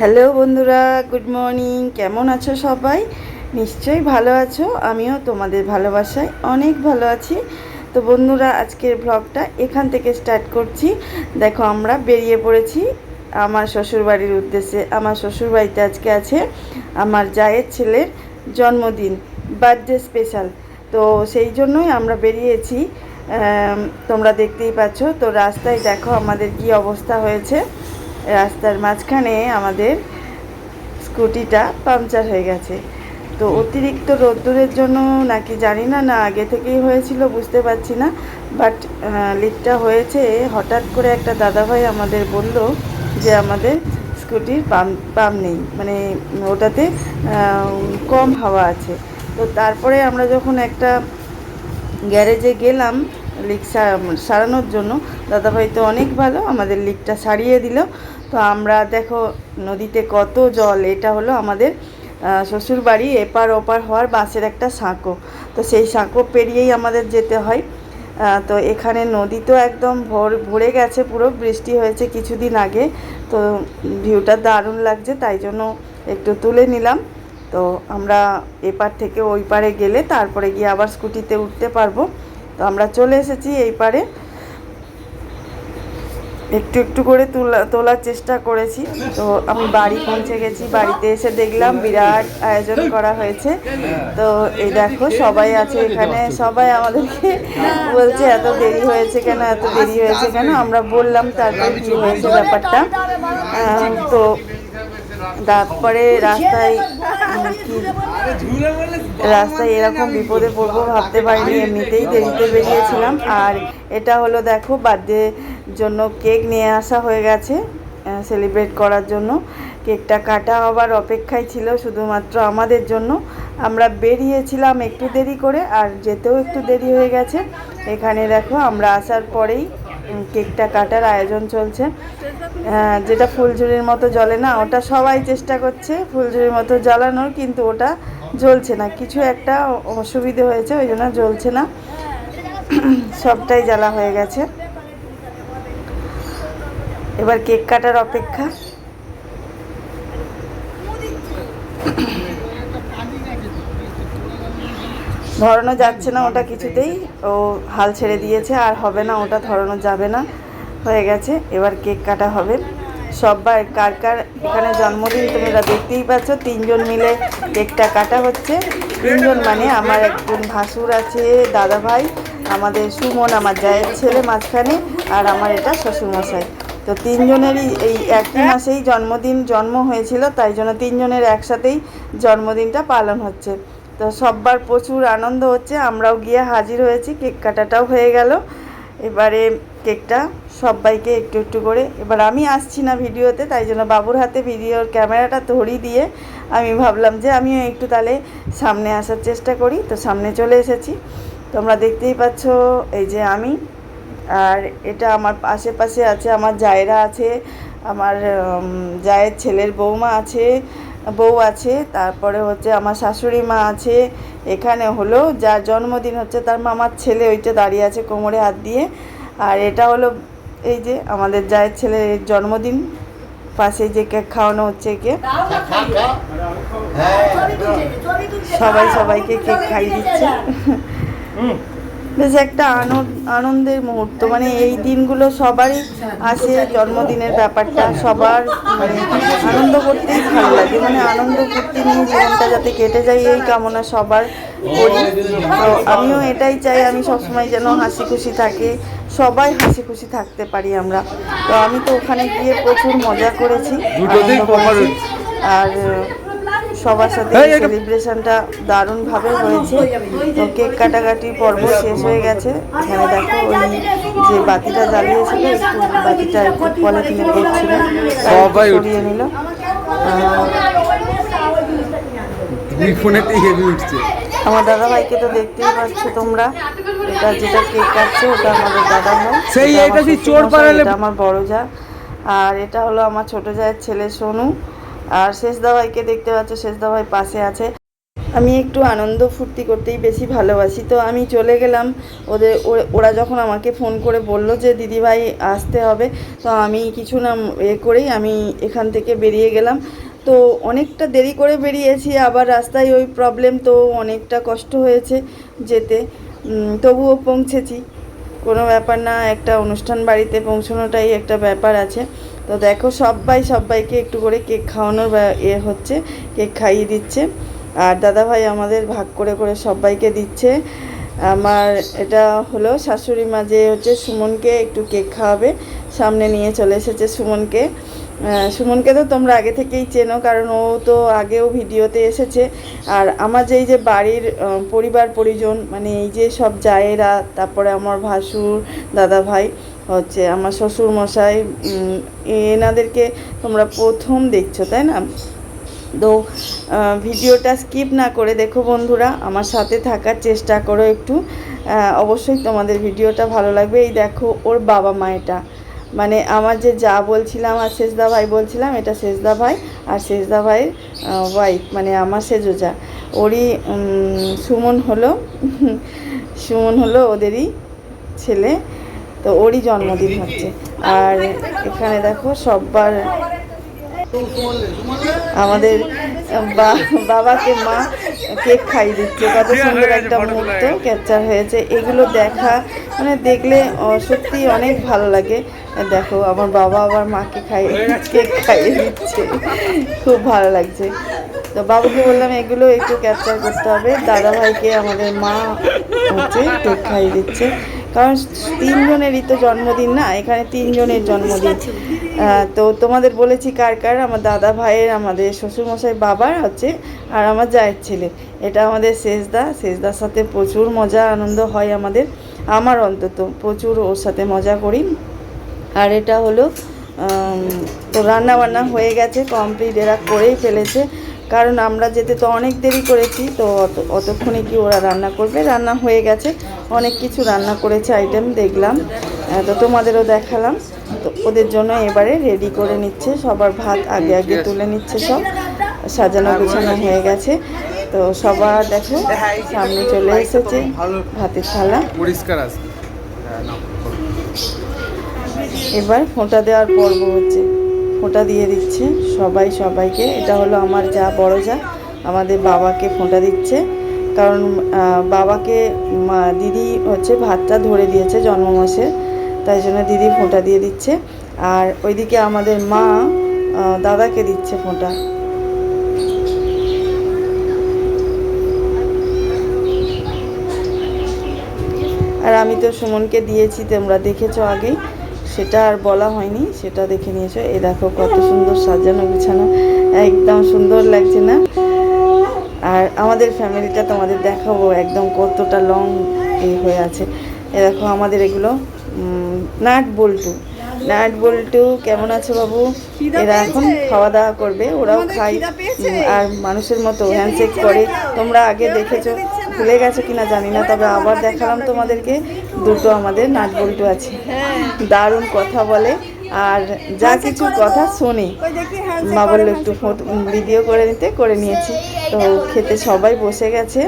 Hello বন্ধুরা, good morning. কেমন আছো সবাই? নিশ্চয়ই ভালো আছো। আমিও তোমাদের ভালোবাসায় অনেক ভালো আছি। তো বন্ধুরা, আজকের ব্লগটা এখান থেকে স্টার্ট করছি। দেখো, আমরা বেরিয়ে পড়েছি আমার শ্বশুরবাড়ির উদ্দেশ্যে। আমার শ্বশুরবাড়িতে আজকে আছে আমার জায়ের ছেলের জন্মদিন বার্থডে স্পেশাল তো সেই জন্যই আমরা বেরিয়েছি। তোমরা দেখতেই পাচ্ছ। তো রাস্তায় দেখো আমাদের কি অবস্থা হয়েছে। রাস্তার মাঝখানে আমাদের স্কুটিটা পাংচার হয়ে গেছে। তো অতিরিক্ত রোদ্দুরের জন্য নাকি জানি না না আগে থেকেই হয়েছিল, বুঝতে পারছি না। বাট লিকটা হয়েছে। হঠাৎ করে একটা দাদাভাই আমাদের বলল যে আমাদের স্কুটির পাম্প পাম্প নেই। মানে ওটাতে কম হাওয়া আছে। তো তারপরে আমরা যখন একটা গ্যারেজে গেলাম লিক সারানোর জন্য, দাদাভাই তো অনেক ভালো, আমাদের লিকটা সারিয়ে দিল। তো আমরা দেখো নদীতে কত জল, এটা হলো আমাদের শ্বশুর বাড়ি এপার ওপার হওয়ার বাসের একটা সাঁকো। তো সেই সাঁকো পেরিয়েই আমাদের যেতে হয়। তো এখানে নদী তো একদম ভর, ভরে গেছে, পুরো বৃষ্টি হয়েছে কিছুদিন আগে। তো ভিউটা দারুণ লাগছে, তাই জন্য একটু তুলে নিলাম। তো আমরা এপার থেকে ওই পারে গেলে তারপরে গিয়ে আবার স্কুটিতে উঠতে পারব। তো আমরা চলে এসেছি এই পারে। একটু একটু করে তোলা তোলার চেষ্টা করেছি। তো আমি বাড়ি পৌঁছে গেছি। বাড়িতে এসে দেখলাম বিরাট আয়োজন করা হয়েছে। তো এই দেখো, সবাই আছে এখানে। সবাই আমাদেরকে বলছে, এত দেরি হয়েছে কেন? এত দেরি হয়েছে কেন? আমরা বললাম, তারপর কি হয়েছে ব্যাপারটা? তো তারপরে রাস্তায় রাস্তায় এরকম বিপদে পড়ব ভাবতে পারিনি, এমনিতেই দেরিতে বেরিয়েছিলাম। আর এটা হলো, দেখো, বার্থডে জন্য কেক নিয়ে আসা হয়ে গেছে সেলিব্রেট করার জন্য। কেকটা কাটা হবার অপেক্ষায় ছিল শুধুমাত্র আমাদের জন্য। আমরা বেরিয়েছিলাম একটু দেরি করে, আর যেতেও একটু দেরি হয়ে গেছে। এখানে দেখো, আমরা আসার পরেই কেকটা কাটার আয়োজন চলছে। যেটা ফুলঝুরির মতো জ্বলে না, ওটা সবাই চেষ্টা করছে ফুলঝুরির মতো জ্বালানোর, কিন্তু ওটা জ্বলছে না। কিছু একটা অসুবিধে হয়েছে, ওই জন্য জ্বলছে না। সবটাই জ্বালা হয়ে গেছে। এবার কেক কাটার অপেক্ষা। ধরানো যাচ্ছে না ওটা কিছুতেই। ও হাল ছেড়ে দিয়েছে, আর হবে না, ওটা ধরানো যাবে না। হয়ে গেছে, এবার কেক কাটা হবে। সবাই কার কার এখানে জন্মদিন তোমরা দেখতেই পাচ্ছ, তিনজন মিলে কেকটা কাটা হচ্ছে। তিনজন মানে আমার একজন ভাসুর আছে দাদা ভাই আমাদের সুমন, আমার জায়ের ছেলে মাঝখানে, আর আমার এটা শ্বশুরমশাই। তো তিনজনেরই এই একই মাসেই জন্মদিন জন্ম হয়েছিল তাই জন্য তিনজনের একসাথেই জন্মদিনটা পালন হচ্ছে। তো সববার প্রচুর আনন্দ হচ্ছে আমরাও গিয়ে হাজির হয়েছি কেক কাটাটাও হয়ে গেল। এবারে কেকটা সবাইকে একটু একটু করে এবার আমি আসছি না ভিডিওতে তাই জন্য বাবুর হাতে ভিডিওর ক্যামেরাটা ধরিয়ে দিয়ে আমি ভাবলাম যে আমিও একটু তাহলে সামনে আসার চেষ্টা করি। তো সামনে চলে এসেছি তোমরা দেখতেই পাচ্ছ এই যে আমি। আর এটা আমার আশেপাশে আছে আমার জায়রা আছে আমার জায়ের ছেলের বৌমা আছে বউ আছে তারপরে হচ্ছে আমার শাশুড়ি মা আছে এখানে হলো যার জন্মদিন হচ্ছে তার মামার ছেলে ওইটা দাঁড়িয়ে আছে কোমরে হাত দিয়ে আর এটা হলো এই যে আমাদের জায়ের ছেলের জন্মদিন পাশে যে কেক খাওয়ানো হচ্ছে একে। সবাই সবাইকে কেক খাইয়ে দিচ্ছে। বেশ একটা আনন্দ আনন্দের মুহূর্ত। মানে এই দিনগুলো সবারই আসে জন্মদিনের ব্যাপারটা সবার মানে আনন্দ করতেই ভালো লাগে। মানে আনন্দ ফুর্তি নিয়ে জীবনটা যাতে কেটে যায় এই কামনা সবার করি। তো আমিও এটাই চাই আমি সবসময় যেন হাসি খুশি থাকে সবাই হাসি খুশি থাকতে পারি আমরা। তো আমি তো ওখানে গিয়ে প্রচুর মজা করেছি। আর সবার সাথে সেলিব্রেশনটা দারুণভাবে হয়েছে। তো কেক কাটাকাটি পর্ব শেষ হয়ে গেছে। এখানে দেখো ওই যে বাতিটা জ্বালিয়েছিল একটু বাতিটা একটু পলিথিনে করছিল সবাই নিল। আমার দাদা ভাইকে তো দেখতেই পাচ্ছ তোমরা। এটা যেটা কেক কাটছে ওটা আমাদের দাদা ভাই সেই এটা আমার বড় যা। আর এটা হলো আমার ছোট জায়ের ছেলে সোনু। আর শেষ দাভাইকে দেখতে পাচ্ছ, শেষ দাভাই পাশে আছে। আমি একটু আনন্দ ফুর্তি করতেই বেশি ভালোবাসি। তো আমি চলে গেলাম। ওদের, ওরা যখন আমাকে ফোন করে বলল যে, দিদিভাই আসতে হবে, তো আমি কিছু না এ করেই আমি এখান থেকে বেরিয়ে গেলাম। তো অনেকটা দেরি করে বেরিয়েছি, আবার রাস্তায় ওই প্রবলেম তো অনেকটা কষ্ট হয়েছে যেতে। তবুও পৌঁছেছি। কোনো ব্যাপার না, একটা অনুষ্ঠান বাড়িতে পৌঁছানোটাই একটা ব্যাপার আছে। তো দেখো সবাই, সবাইকে একটু করে কেক খাওয়ানোর এ হচ্ছে, কেক খাইয়ে দিচ্ছে। আর দাদাভাই আমাদের ভাগ করে করে সবাইকে দিচ্ছে। আমার এটা হলো শাশুড়ি মা যে হচ্ছে সুমনকে একটু কেক খাওয়াবে, সামনে নিয়ে চলে এসেছে সুমনকে। সুমনকে তো তোমরা আগে থেকেই চেনো, কারণ ও তো আগেও ভিডিওতে এসেছে। আর আমার যেই যে বাড়ির পরিবার, পরিজন মানে এই যে সব জায়েরা, তারপরে আমার ভাসুর দাদা ভাই হচ্ছে আমার শ্বশুর মশাই এনাদেরকে তোমরা প্রথম দেখছ, তাই না? তো ভিডিওটা স্কিপ না করে দেখো বন্ধুরা, আমার সাথে থাকার চেষ্টা করো একটু। অবশ্যই তোমাদের ভিডিওটা ভালো লাগবে। এই দেখো ওর বাবা মা এটা। মানে আমার যে যা বলছিলাম, আর শেষদা ভাই বলছিলাম, এটা শেষদা ভাই, আর শেষদা ভাইয়ের ওয়াইফ মানে আমার সেজো যা ওরই সুমন হলো সুমন হলো ওদেরই ছেলে। তো ওরই জন্মদিন হচ্ছে। আর এখানে দেখো সববার আমাদের বাবাকে মা কেক খাইয়ে দিচ্ছে। কত সুন্দর একটা মুহূর্ত ক্যাপচার হয়েছে। এগুলো দেখা মানে দেখলে সত্যি অনেক ভালো লাগে। দেখো, আমার বাবা আবার মাকে খাইয়ে, কেক খাইয়ে দিচ্ছে। খুব ভালো লাগছে। তো বাবুকে বললাম, এগুলো একটু ক্যাপচার করতে হবে। দাদা ভাইকে আমাদের মা হচ্ছে কেক খাইয়ে দিচ্ছে। কারণ তিনজনেরই তো জন্মদিন না, এখানে তিনজনের জন্মদিন। তো তোমাদের বলেছি কার কার, আমার দাদা ভাইয়ের, আমাদের শ্বশুরমশাই বাবার হচ্ছে, আর আমার জায়ের ছেলে। এটা আমাদের শেষদা, শেষদার সাথে প্রচুর মজা, আনন্দ হয় আমাদের। আমার অন্তত প্রচুর ওর সাথে মজা করি। আর এটা হলো তো রান্না বান্না হয়ে গেছে কমপ্লিট এরা করেই ফেলেছে। কারণ আমরা যেতে তো অনেক দেরি করেছি তো অত অতক্ষণে কি ওরা রান্না করবে? রান্না হয়ে গেছে অনেক কিছু রান্না করেছে আইটেম দেখলাম। তো তোমাদেরও দেখালাম। তো ওদের জন্য এবারে রেডি করে নিচ্ছে সবার ভাত আগে আগে তুলে নিচ্ছে সব। সাজানো গুছানো হয়ে গেছে। তো সবার দেখো সামনে চলে এসেছে ভাতের থালা। পরিষ্কার। এবার ফোঁটা দেওয়ার পর্ব হচ্ছে। ফোঁটা দিয়ে দিচ্ছে। সবাই সবাইকে, এটা হলো আমার যা বড় যা, আমাদের বাবাকে ফোঁটা দিচ্ছে। কারণ বাবাকে দিদি হচ্ছে ভাতটা ধরে দিয়েছে জন্ম মাসে তাই জন্য দিদি ফোঁটা দিয়ে দিচ্ছে। আর ওইদিকে আমাদের মা দাদাকে দিচ্ছে ফোঁটা। আর আমি তো সুমনকে দিয়েছি, তোমরা দেখেছ আগেই। সেটা আর বলা হয়নি সেটা দেখে নিয়েছো। এই দেখো কত সুন্দর সাজানো গুছানো একদম সুন্দর লাগছে না? আর আমাদের ফ্যামিলিটা তোমাদের দেখাবো একদম কতটা লং এ হয়ে আছে। এ দেখো আমাদের এগুলো নাট বল্টু। নাট বল্টু কেমন আছে বাবু? এরা এখন খাওয়া দাওয়া করবে ওরাও খায়। আর মানুষের মতো হ্যান্ডশেক করে তোমরা আগে দেখেছ। ভুলে গেছো কিনা জানি না তবে আবার দেখালাম তোমাদেরকে। দুটো আমাদের নাট বল্টু আছে। দারুণ কথা বলে। আর যা কিছু কথা শোনে মা বলল একটু ফটো ভিডিও করে নিতে করে নিয়েছি। তো খেতে সবাই বসে গেছে।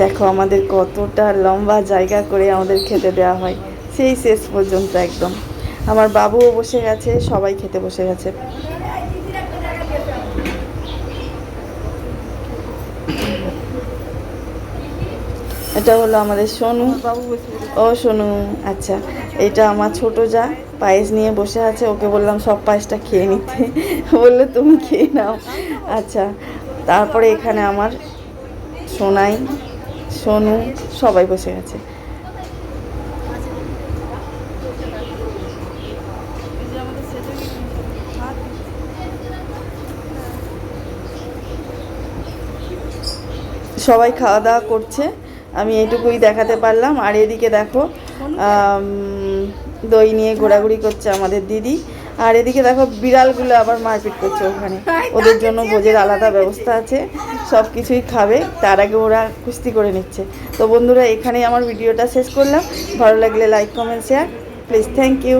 দেখো আমাদের কতটা লম্বা জায়গা করে আমাদের খেতে দেওয়া হয়। সেই শেষ পর্যন্ত একদম। আমার বাবুও বসে গেছে সবাই খেতে বসে গেছে। এটা হলো আমাদের সোনু। ও সোনু আচ্ছা। এটা আমার ছোট যা, পায়েস নিয়ে বসে আছে, ওকে বললাম সব পায়েসটা খেয়ে নিতে। বলল, তুমি খেয়ে নাও। আচ্ছা তারপরে এখানে আমার সোনাই, সোনু, সবাই বসে গেছে। সবাই খাওয়া দাওয়া করছে। আমি এইটুকুই দেখাতে পারলাম। আর এদিকে দেখো দই নিয়ে ঘোরাঘুরি করছে আমাদের দিদি। আর এদিকে দেখো, বিড়ালগুলো আবার মারপিট করছে ওখানে। ওদের জন্য ভোজের আলাদা ব্যবস্থা আছে, সব কিছুই খাবে। তার আগে ওরা কুস্তি করে নিচ্ছে। তো বন্ধুরা, এখানেই আমার ভিডিওটা শেষ করলাম। ভালো লাগলে like comment share please thank you